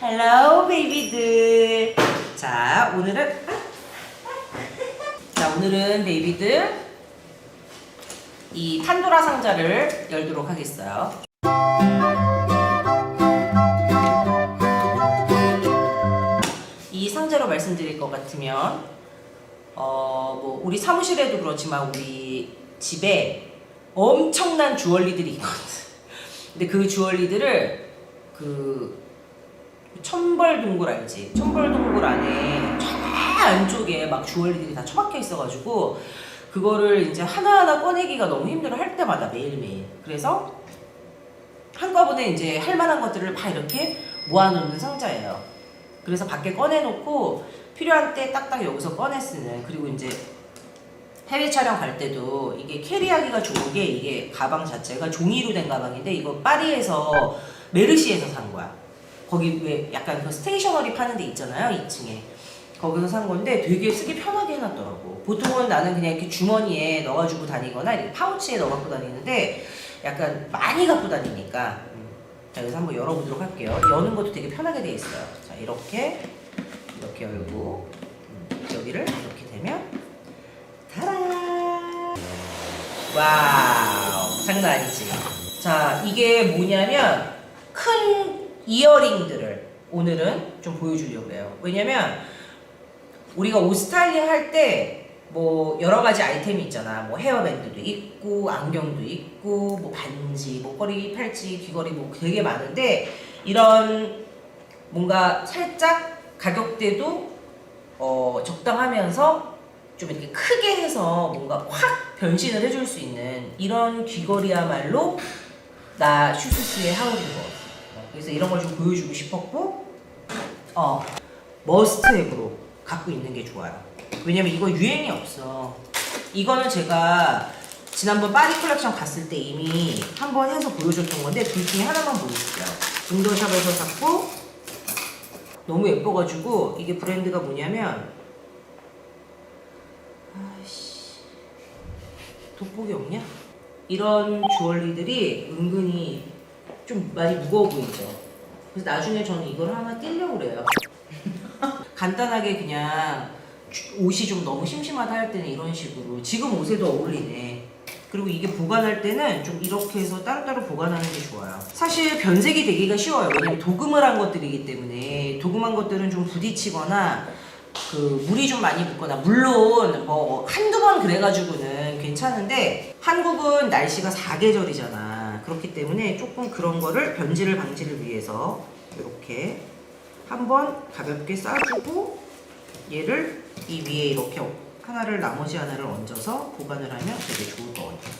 헬로 베이비들. 자 오늘은 자 오늘은 베이비들 이 판도라 상자를 열도록 하겠어요. 이 상자로 말씀드릴 것 같으면 어 뭐 우리 사무실에도 그렇지만 우리 집에 엄청난 주얼리들이 있거든. 근데 그 주얼리들을 그 천벌 동굴 알지? 천벌 동굴 안에 저 안쪽에 막 주얼리들이 다 처박혀 있어가지고 그거를 이제 하나하나 꺼내기가 너무 힘들어 할 때마다 매일매일 그래서 한꺼번에 이제 할 만한 것들을 다 이렇게 모아놓는 상자예요 그래서 밖에 꺼내놓고 필요한 때 딱딱 여기서 꺼내 쓰는 그리고 이제 해외 촬영 갈 때도 이게 캐리하기가 좋은 게 이게 가방 자체가 종이로 된 가방인데 이거 파리에서 메르시에서 산 거야. 거기 왜 약간 그 스테이셔너리 파는 데 있잖아요, 2층에. 거기서 산 건데 되게 쓰기 편하게 해놨더라고. 보통은 나는 그냥 이렇게 주머니에 넣어주고 다니거나 이렇게 파우치에 넣어 갖고 다니는데 약간 많이 갖고 다니니까. 음. 자, 그래서 한번 열어보도록 할게요. 여는 것도 되게 편하게 돼 있어요. 자, 이렇게 이렇게 열고 음, 여기를 이렇게 되면 타라! 와우, 장난 아니지? 자, 이게 뭐냐면 큰 이어링들을 오늘은 좀 보여주려고 해요. 왜냐면 우리가 옷 스타일링 할 때 뭐 여러 가지 아이템이 있잖아. 뭐 헤어밴드도 있고 안경도 있고 뭐 반지, 목걸이, 팔찌, 귀걸이 뭐 되게 많은데 이런 뭔가 살짝 가격대도 어 적당하면서 좀 이렇게 크게 해서 뭔가 확 변신을 해줄 수 있는 이런 귀걸이야말로 나 슈스스의 하울인 것 같아. 어, 그래서 이런 걸 좀 보여주고 싶었고, 어, 머스트액으로 갖고 있는 게 좋아요. 왜냐면 이거 유행이 없어. 이거는 제가 지난번 파리 컬렉션 갔을 때 이미 한 번 해서 보여줬던 건데 둘 중에 하나만 보여줄게요. 인도샵에서 샀고 너무 예뻐가지고 이게 브랜드가 뭐냐면 아이씨 돋보기 없냐? 이런 주얼리들이 은근히 좀 많이 무거워 보이죠. 그래서 나중에 저는 이걸 하나 띄려고 그래요. 간단하게 그냥 주- 옷이 좀 너무 심심하다 할 때는 이런 식으로 지금 옷에도 어울리네. 그리고 이게 보관할 때는 좀 이렇게 해서 따로따로 보관하는 게 좋아요. 사실 변색이 되기가 쉬워요. 왜냐면 도금을 한 것들이기 때문에 도금한 것들은 좀 부딪히거나 그 물이 좀 많이 묻거나 물론 뭐 한두 번 그래가지고는 괜찮은데 한국은 날씨가 사계절이잖아. 그렇기 때문에 조금 그런 거를 변질을 방지를 위해서 이렇게 한번 가볍게 싸주고 얘를 이 위에 이렇게 하나를 나머지 하나를 얹어서 보관을 하면 되게 좋을 것 같아요.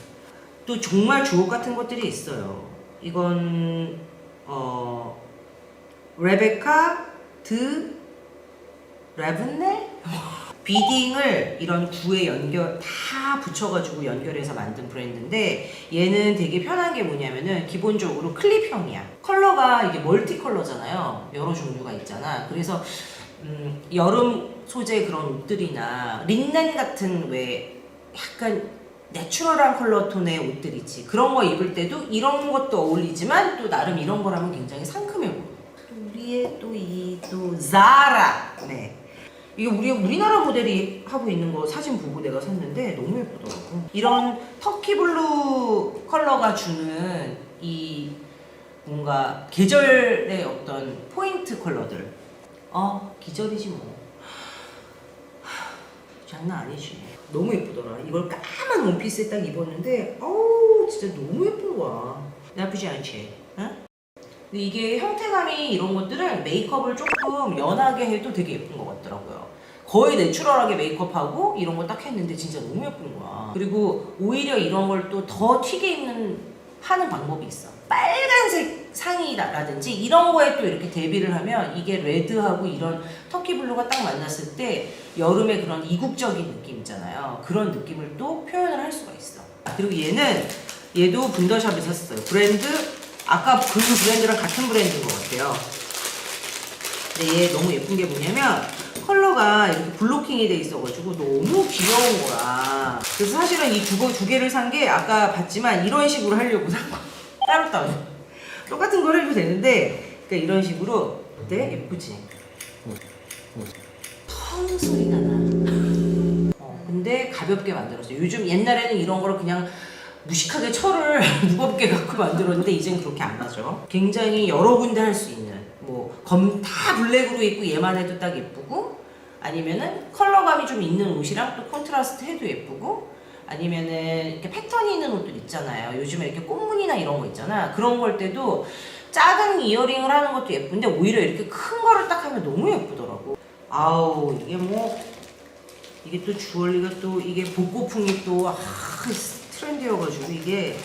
또 정말 주옥 같은 것들이 있어요. 이건 어 레베카 드 레븐넬 비딩을 이런 구에 연결 다 붙여가지고 연결해서 만든 브랜드인데 얘는 되게 편한 게 뭐냐면은 기본적으로 클립형이야. 컬러가 이게 멀티 컬러잖아요. 여러 종류가 있잖아. 그래서 음, 여름 소재 그런 옷들이나 린넨 같은 왜 약간 내추럴한 컬러 톤의 옷들 있지. 그런 거 입을 때도 이런 것도 어울리지만 또 나름 이런 거라면 굉장히 상큼해 보여. 또 우리의 또 이 또 자라. 네. 이게 우리 우리나라 모델이 하고 있는 거 사진 보고 내가 샀는데 너무 예쁘더라고. 이런 터키 블루 컬러가 주는 이 뭔가 계절의 어떤 포인트 컬러들. 어 기절이지 뭐. 장난 아니지. 너무 예쁘더라. 이걸 까만 원피스에 딱 입었는데, 어우, 진짜 너무 예쁜 거야. 나쁘지 않지? 응? 이게 형태감이 이런 것들은 메이크업을 조금 연하게 해도 되게 예쁜 것 같더라고요. 거의 내추럴하게 메이크업하고 이런 거딱 했는데 진짜 너무 예쁜 거야. 그리고 오히려 이런 걸 또 더 튀게 입는 하는 방법이 있어. 빨간색 상의라든지 이런 거에 또 이렇게 대비를 하면 이게 레드하고 이런 터키 블루가 딱 만났을 때 여름의 그런 이국적인 느낌 있잖아요. 그런 느낌을 또 표현을 할 수가 있어. 그리고 얘는 얘도 분더샵에서 샀어요. 브랜드 아까 그 브랜드랑 같은 브랜드인 것 같아요. 근데 얘 너무 예쁜 게 뭐냐면 컬러가 이렇게 블로킹이 돼 있어가지고 너무 귀여운 거야. 그래서 사실은 이 두 두 개를 산 게 아까 봤지만 이런 식으로 하려고 산 거. 따로따로. 똑같은 걸 해도 되는데, 그러니까 이런 식으로 어때? 예쁘지? 펑 소리가 나. 어, 근데 가볍게 만들었어요. 요즘 옛날에는 이런 거를 그냥 무식하게 철을 무겁게 갖고 만들었는데 이젠 그렇게 안 하죠. 굉장히 여러 군데 할 수 있는 뭐 검 다 블랙으로 입고 얘만 해도 딱 예쁘고 아니면은 컬러감이 좀 있는 옷이랑 또 콘트라스트 해도 예쁘고 아니면은 이렇게 패턴이 있는 옷들 있잖아요. 요즘에 이렇게 꽃무늬나 이런 거 있잖아. 그런 걸 때도 작은 이어링을 하는 것도 예쁜데 오히려 이렇게 큰 거를 딱 하면 너무 예쁘더라고. 아우 이게 뭐 이게 또 주얼리가 또 이게 복고풍이 또 아, 트렌드여가지고 이게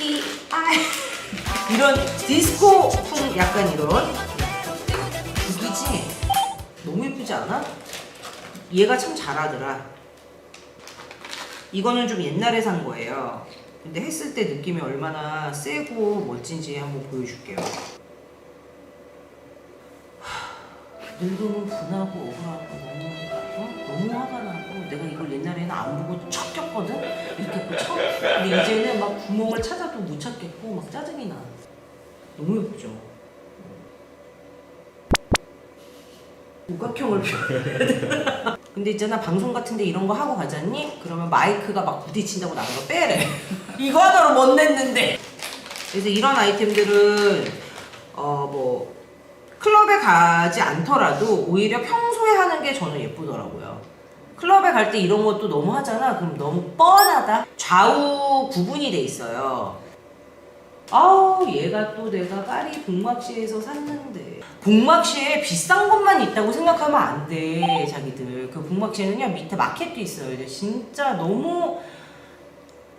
이 아, 이런 디스코풍 약간 이런 북이지 너무 예쁘지 않아? 얘가 참 잘하더라. 이거는 좀 옛날에 산 거예요. 근데 했을 때 느낌이 얼마나 세고 멋진지 한번 보여줄게요. 늙으면 분하고 억울하고 너무 어? 너무 화가 나고 내가 이걸 옛날에는 안 보고 척 꼈거든 이렇게 척 근데 이제는 막 구멍을 찾아도 못 찾겠고 막 짜증이 나 너무 예쁘죠五각형을 표현해야 돼 근데 있잖아 방송 같은데 이런 거 하고 가잖니 그러면 마이크가 막 부딪힌다고 나는 거 빼래 이거 하나로 못 냈는데 그래서 이런 아이템들은 어 뭐 클럽에 가지 않더라도 오히려 평소에 하는 게 저는 예쁘더라고요. 클럽에 갈 때 이런 것도 너무 하잖아. 그럼 너무 뻔하다. 좌우 구분이 돼 있어요. 아우 얘가 또 내가 파리 복막시에서 샀는데. 복막시에 비싼 것만 있다고 생각하면 안 돼 자기들. 그 복막시에는요 밑에 마켓도 있어요. 진짜 너무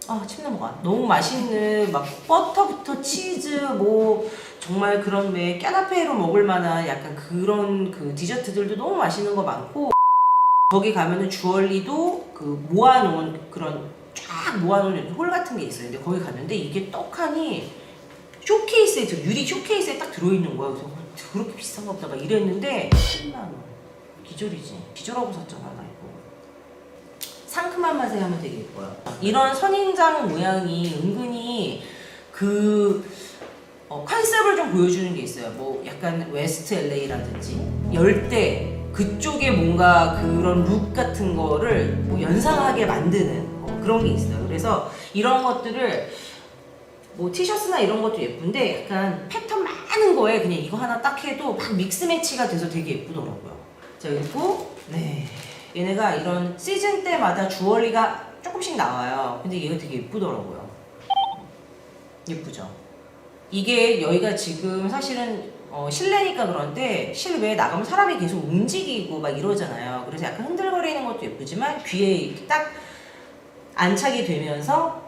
아침 넘어가. 너무 맛있는 막 버터부터 치즈 뭐 정말 그런 왜 까나페로 먹을 만한 약간 그런 그 디저트들도 너무 맛있는 거 많고. 거기 가면은 주얼리도 그 모아놓은 그런 쫙 모아놓은 홀 같은 게 있어요. 근데 거기 갔는데 이게 떡하니 쇼케이스에 들- 유리 쇼케이스에 딱 들어있는 거야. 그래서 어, 그렇게 비싼가 보다 막 이랬는데 10만 원 기절이지. 기절하고 샀잖아 나 이거. 상큼한 맛에 하면 되게 예뻐요. 이런 선인장 모양이 은근히 그 어, 컨셉을 좀 보여주는 게 있어요. 뭐 약간 웨스트 LA라든지 열대 그쪽에 뭔가 그런 룩 같은 거를 뭐 연상하게 만드는 어, 그런 게 있어요. 그래서 이런 것들을 뭐 티셔츠나 이런 것도 예쁜데 약간 패턴 많은 거에 그냥 이거 하나 딱 해도 막 믹스 매치가 돼서 되게 예쁘더라고요. 자 그리고 네 얘네가 이런 시즌 때마다 주얼리가 조금씩 나와요. 근데 얘가 되게 예쁘더라고요. 예쁘죠? 이게 여기가 지금 사실은 어, 실내니까 그런데 실외에 나가면 사람이 계속 움직이고 막 이러잖아요. 그래서 약간 흔들거리는 것도 예쁘지만 귀에 딱 안착이 되면서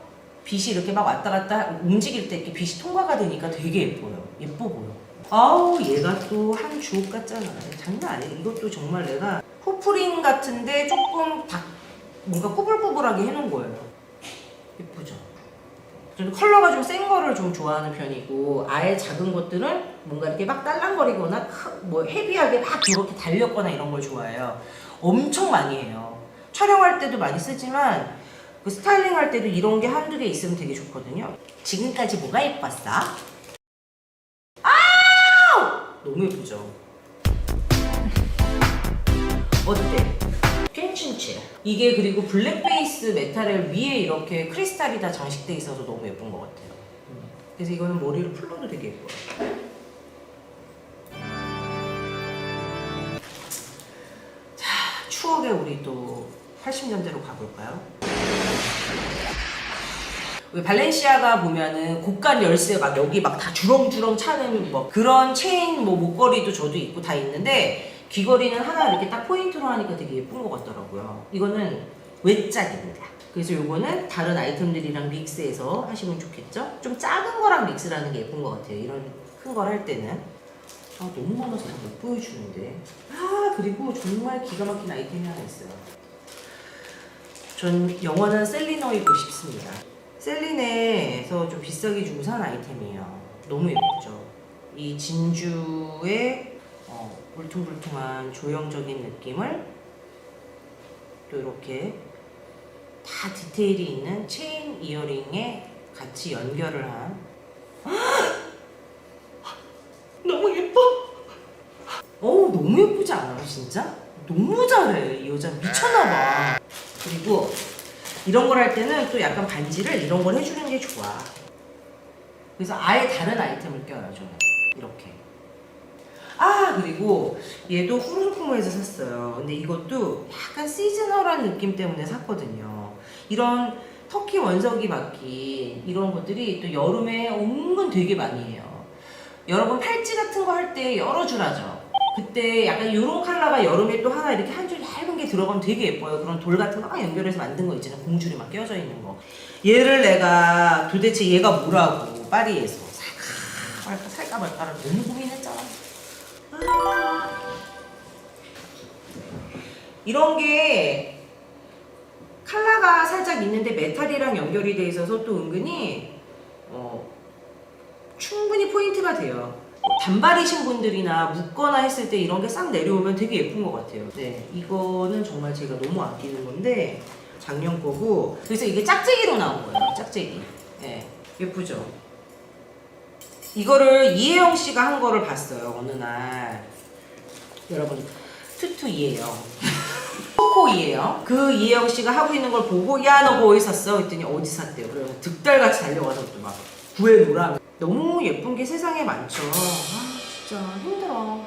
빛이 이렇게 막 왔다 갔다 움직일 때 이렇게 빛이 통과가 되니까 되게 예뻐요. 예뻐 보여. 아우 얘가 또 한 주옥 같잖아. 장난 아니야. 이것도 정말 내가 후프린 같은데 조금 다 뭔가 꾸불꾸불하게 해놓은 거예요. 예쁘죠? 저는 컬러가 좀 센 거를 좀 좋아하는 편이고 아예 작은 것들은 뭔가 이렇게 막 딸랑거리거나 크- 뭐 헤비하게 막 이렇게 달렸거나 이런 걸 좋아해요. 엄청 많이 해요. 촬영할 때도 많이 쓰지만 그 스타일링 할 때도 이런 게 한두 개 있으면 되게 좋거든요. 지금까지 뭐가 예뻤어? 아우! 너무 예쁘죠? 어때? 괜찮지? 이게 그리고 블랙 베이스 메탈을 위에 이렇게 크리스탈이 다 장식돼 있어서 너무 예쁜 것 같아요. 음. 그래서 이거는 머리를 풀러도 되게 예뻐요. 자, 추억의 우리 또 80년대로 가볼까요? 왜 발렌시아가 보면은 고가 열쇠 막 여기 막 다 주렁주렁 차는 뭐 그런 체인 뭐 목걸이도 저도 있고 다 있는데 귀걸이는 하나 이렇게 딱 포인트로 하니까 되게 예쁜 것 같더라고요. 이거는 외짝입니다. 그래서 요거는 다른 아이템들이랑 믹스해서 하시면 좋겠죠? 좀 작은 거랑 믹스라는 게 예쁜 것 같아요. 이런 큰 걸 할 때는. 아, 너무 많아서 다못 보여주는데. 아, 그리고 정말 기가 막힌 아이템이 하나 있어요. 전 영원한 셀리너이고 싶습니다. 셀린에서 좀 비싸게 주고 산 아이템이에요. 너무 예쁘죠? 이 진주의 어, 울퉁불퉁한 조형적인 느낌을 또 이렇게 다 디테일이 있는 체인 이어링에 같이 연결을 한 너무 예뻐. 어우 너무 예쁘지 않아요 진짜? 너무 잘해 이 여자 미쳤나봐. 그리고 이런 걸 할 때는 또 약간 반지를 이런 걸 해주는 게 좋아. 그래서 아예 다른 아이템을 껴요 저는. 이렇게. 아 그리고 얘도 후르코모에서 샀어요. 근데 이것도 약간 시즈널한 느낌 때문에 샀거든요. 이런 터키 원석이 박힌 이런 것들이 또 여름에 은근 되게 많이 해요. 여러분 팔찌 같은 거 할 때 여러 줄 하죠. 그때 약간 이런 컬러가 여름에 또 하나 이렇게 한 줄 게 들어가면 되게 예뻐요 그런 돌 같은 거막 연결해서 만든 거 있잖아요 공줄이 막 껴져 있는 거 얘를 내가 도대체 얘가 뭐라고 파리에서 살까 말까 살까 말까를 너무 고민했잖아 아. 이런 게 컬러가 살짝 있는데 메탈이랑 연결이 돼 있어서 또 은근히 어, 충분히 포인트가 돼요. 단발이신 분들이나 묶거나 했을 때 이런 게 싹 내려오면 되게 예쁜 것 같아요. 네, 이거는 정말 제가 너무 아끼는 건데 작년 거고 그래서 이게 짝재기로 나온 거예요. 짝재기. 네, 예쁘죠? 이거를 이혜영 씨가 한 거를 봤어요. 어느 날 여러분 투투 이혜영. 코코 이혜영. 그 이혜영 씨가 하고 있는 걸 보고 야너뭐 어디서 샀어? 했더니 어디 샀대요. 그래서 득달같이 달려가서 또 막 구해놓으라. 너무 예쁜 게 세상에 많죠. 아 진짜 힘들어.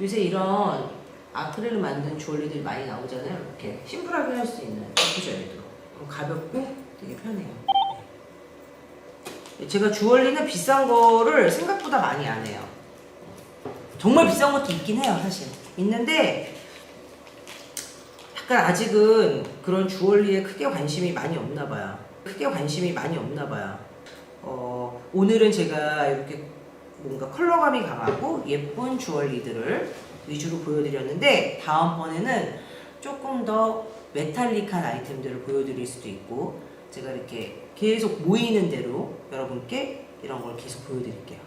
요새 이런 아크릴로 만든 주얼리들이 많이 나오잖아요. 이렇게 심플하게 할 수 있는 예쁘죠 얘도. 가볍고 되게 편해요. 제가 주얼리는 비싼 거를 생각보다 많이 안 해요. 정말 비싼 것도 있긴 해요, 사실. 있는데 약간 아직은 그런 주얼리에 크게 관심이 많이 없나 봐요. 크게 관심이 많이 없나 봐요. 어, 오늘은 제가 이렇게 뭔가 컬러감이 강하고 예쁜 주얼리들을 위주로 보여드렸는데 다음번에는 조금 더 메탈릭한 아이템들을 보여드릴 수도 있고 제가 이렇게 계속 모이는 대로 여러분께 이런 걸 계속 보여드릴게요.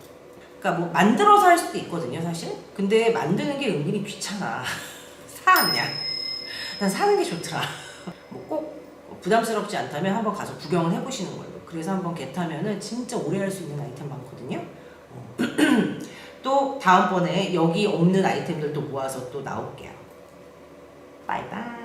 그러니까 뭐 만들어서 할 수도 있거든요, 사실. 근데 만드는 게 은근히 귀찮아. 사 그냥. 난 사는 게 좋더라. 뭐 꼭 부담스럽지 않다면 한번 가서 구경을 해보시는 걸로. 그래서 한번 겟하면은 진짜 오래 할 수 있는 아이템 많거든요. 어. 또 다음번에 여기 없는 아이템들 또 모아서 또 나올게요. 바이바이.